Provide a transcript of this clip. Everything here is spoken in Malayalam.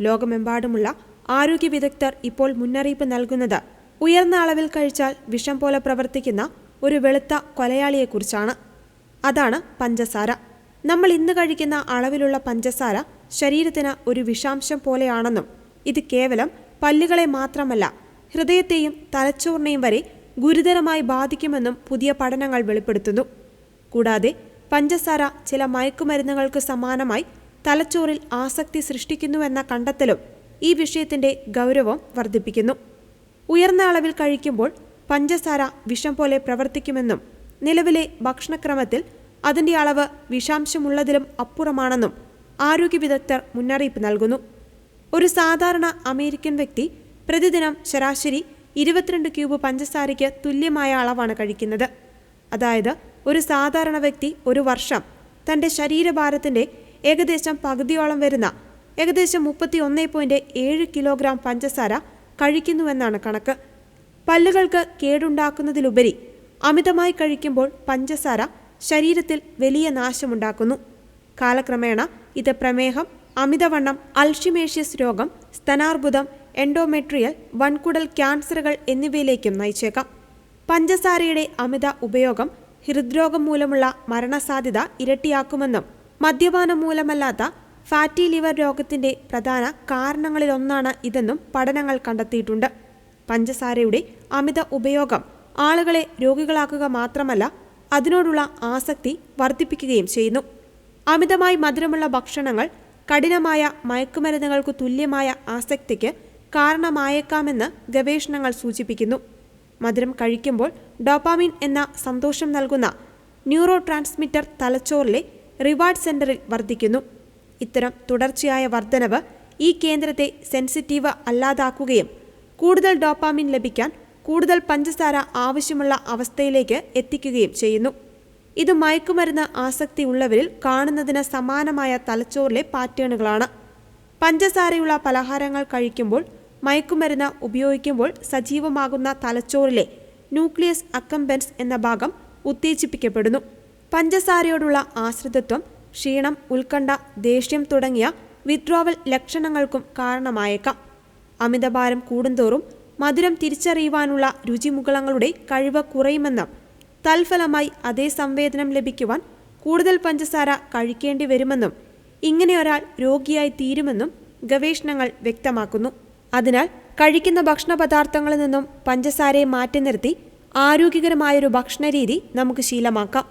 ലോകമെമ്പാടുമുള്ള ആരോഗ്യ വിദഗ്ധർ ഇപ്പോൾ മുന്നറിയിപ്പ് നൽകുന്നത് ഉയർന്ന അളവിൽ കഴിച്ചാൽ വിഷം പോലെ പ്രവർത്തിക്കുന്ന ഒരു വെളുത്ത കൊലയാളിയെക്കുറിച്ചാണ്. അതാണ് പഞ്ചസാര. നമ്മൾ ഇന്ന് കഴിക്കുന്ന അളവിലുള്ള പഞ്ചസാര ശരീരത്തിന് ഒരു വിഷാംശം പോലെയാണെന്നും ഇത് കേവലം പല്ലുകളെ മാത്രമല്ല ഹൃദയത്തെയും തലച്ചോറിനെയും വരെ ഗുരുതരമായി ബാധിക്കുമെന്നും പുതിയ പഠനങ്ങൾ വെളിപ്പെടുത്തുന്നു. കൂടാതെ പഞ്ചസാര ചില മയക്കുമരുന്നുകൾക്ക് സമാനമായി തലച്ചോറിൽ ആസക്തി സൃഷ്ടിക്കുന്നുവെന്ന കണ്ടെത്തലും ഈ വിഷയത്തിന്റെ ഗൗരവം വർദ്ധിപ്പിക്കുന്നു. ഉയർന്ന അളവിൽ കഴിക്കുമ്പോൾ പഞ്ചസാര വിഷം പോലെ പ്രവർത്തിക്കുമെന്നും നിലവിലെ ഭക്ഷണക്രമത്തിൽ അതിന്റെ അളവ് വിഷാംശമുള്ളതിലും അപ്പുറമാണെന്നും ആരോഗ്യ വിദഗ്ധർ മുന്നറിയിപ്പ് നൽകുന്നു. ഒരു സാധാരണ അമേരിക്കൻ വ്യക്തി പ്രതിദിനം ശരാശരി ഇരുപത്തിരണ്ട് ക്യൂബ് പഞ്ചസാരയ്ക്ക് തുല്യമായ അളവാണ് കഴിക്കുന്നത്. അതായത് ഒരു സാധാരണ വ്യക്തി ഒരു വർഷം തന്റെ ശരീരഭാരത്തിന്റെ ഏകദേശം പകുതിയോളം വരുന്ന ഏകദേശം മുപ്പത്തി ഒന്ന് പോയിന്റ് ഏഴ് കിലോഗ്രാം പഞ്ചസാര കഴിക്കുന്നുവെന്നാണ് കണക്ക്. പല്ലുകൾക്ക് കേടുണ്ടാക്കുന്നതിലുപരി അമിതമായി കഴിക്കുമ്പോൾ പഞ്ചസാര ശരീരത്തിൽ വലിയ നാശമുണ്ടാക്കുന്നു. കാലക്രമേണ ഇത് പ്രമേഹം അമിതവണ്ണം അൾഷിമേഷ്യസ് രോഗം സ്തനാർബുദം എൻഡോമെട്രിയൽ വൻകുടൽ ക്യാൻസറുകൾ എന്നിവയിലേക്കും നയിച്ചേക്കാം. പഞ്ചസാരയുടെ അമിത ഉപയോഗം ഹൃദ്രോഗം മൂലമുള്ള മരണസാധ്യത ഇരട്ടിയാക്കുമെന്നും മദ്യപാനം മൂലമല്ലാത്ത ഫാറ്റി ലിവർ രോഗത്തിന്റെ പ്രധാന കാരണങ്ങളിലൊന്നാണ് ഇതെന്നും പഠനങ്ങൾ കണ്ടെത്തിയിട്ടുണ്ട്. പഞ്ചസാരയുടെ അമിത ഉപയോഗം ആളുകളെ രോഗികളാക്കുക മാത്രമല്ല അതിനോടുള്ള ആസക്തി വർദ്ധിപ്പിക്കുകയും ചെയ്യുന്നു. അമിതമായി മധുരമുള്ള ഭക്ഷണങ്ങൾ കഠിനമായ മയക്കുമരുന്നുകൾക്ക് തുല്യമായ ആസക്തിക്ക് കാരണമായേക്കാമെന്ന് ഗവേഷണങ്ങൾ സൂചിപ്പിക്കുന്നു. മധുരം കഴിക്കുമ്പോൾ ഡോപ്പാമിൻ എന്ന സന്തോഷം നൽകുന്ന ന്യൂറോ ട്രാൻസ്മിറ്റർ തലച്ചോറിലെ റിവാർഡ് സെന്ററിൽ വർദ്ധിക്കുന്നു. ഇത്തരം തുടർച്ചയായ വർധനവ് ഈ കേന്ദ്രത്തെ സെൻസിറ്റീവ് അല്ലാതാക്കുകയും കൂടുതൽ ഡോപ്പാമിൻ ലഭിക്കാൻ കൂടുതൽ പഞ്ചസാര ആവശ്യമുള്ള അവസ്ഥയിലേക്ക് എത്തിക്കുകയും ചെയ്യുന്നു. ഇത് മയക്കുമരുന്ന് ആസക്തി ഉള്ളവരിൽ കാണുന്നതിന് സമാനമായ തലച്ചോറിലെ പാറ്റേണുകളാണ്. പഞ്ചസാരയുള്ള പലഹാരങ്ങൾ കഴിക്കുമ്പോൾ മയക്കുമരുന്ന് ഉപയോഗിക്കുമ്പോൾ സജീവമാകുന്ന തലച്ചോറിലെ ന്യൂക്ലിയസ് അക്കംബൻസ് എന്ന ഭാഗം ഉത്തേജിപ്പിക്കപ്പെടുന്നു. പഞ്ചസാരയോടുള്ള ആശ്രിതത്വം ക്ഷീണം ഉത്കണ്ഠ ദേഷ്യം തുടങ്ങിയ വിത്ഡ്രോവൽ ലക്ഷണങ്ങൾക്കും കാരണമായേക്കാം. അമിതഭാരം കൂടുന്തോറും മധുരം തിരിച്ചറിയുവാനുള്ള രുചിമുകളങ്ങളുടെ കഴിവ് കുറയുമെന്നും തൽഫലമായി അതേ സംവേദനം ലഭിക്കുവാൻ കൂടുതൽ പഞ്ചസാര കഴിക്കേണ്ടി വരുമെന്നും ഇങ്ങനെ ഒരാൾ രോഗിയായി തീരുമെന്നും ഗവേഷണങ്ങൾ വ്യക്തമാക്കുന്നു. അതിനാൽ കഴിക്കുന്ന ഭക്ഷണ പദാർത്ഥങ്ങളിൽ നിന്നും പഞ്ചസാരയെ മാറ്റി നിർത്തി ആരോഗ്യകരമായൊരു ഭക്ഷണരീതി നമുക്ക് ശീലമാക്കാം.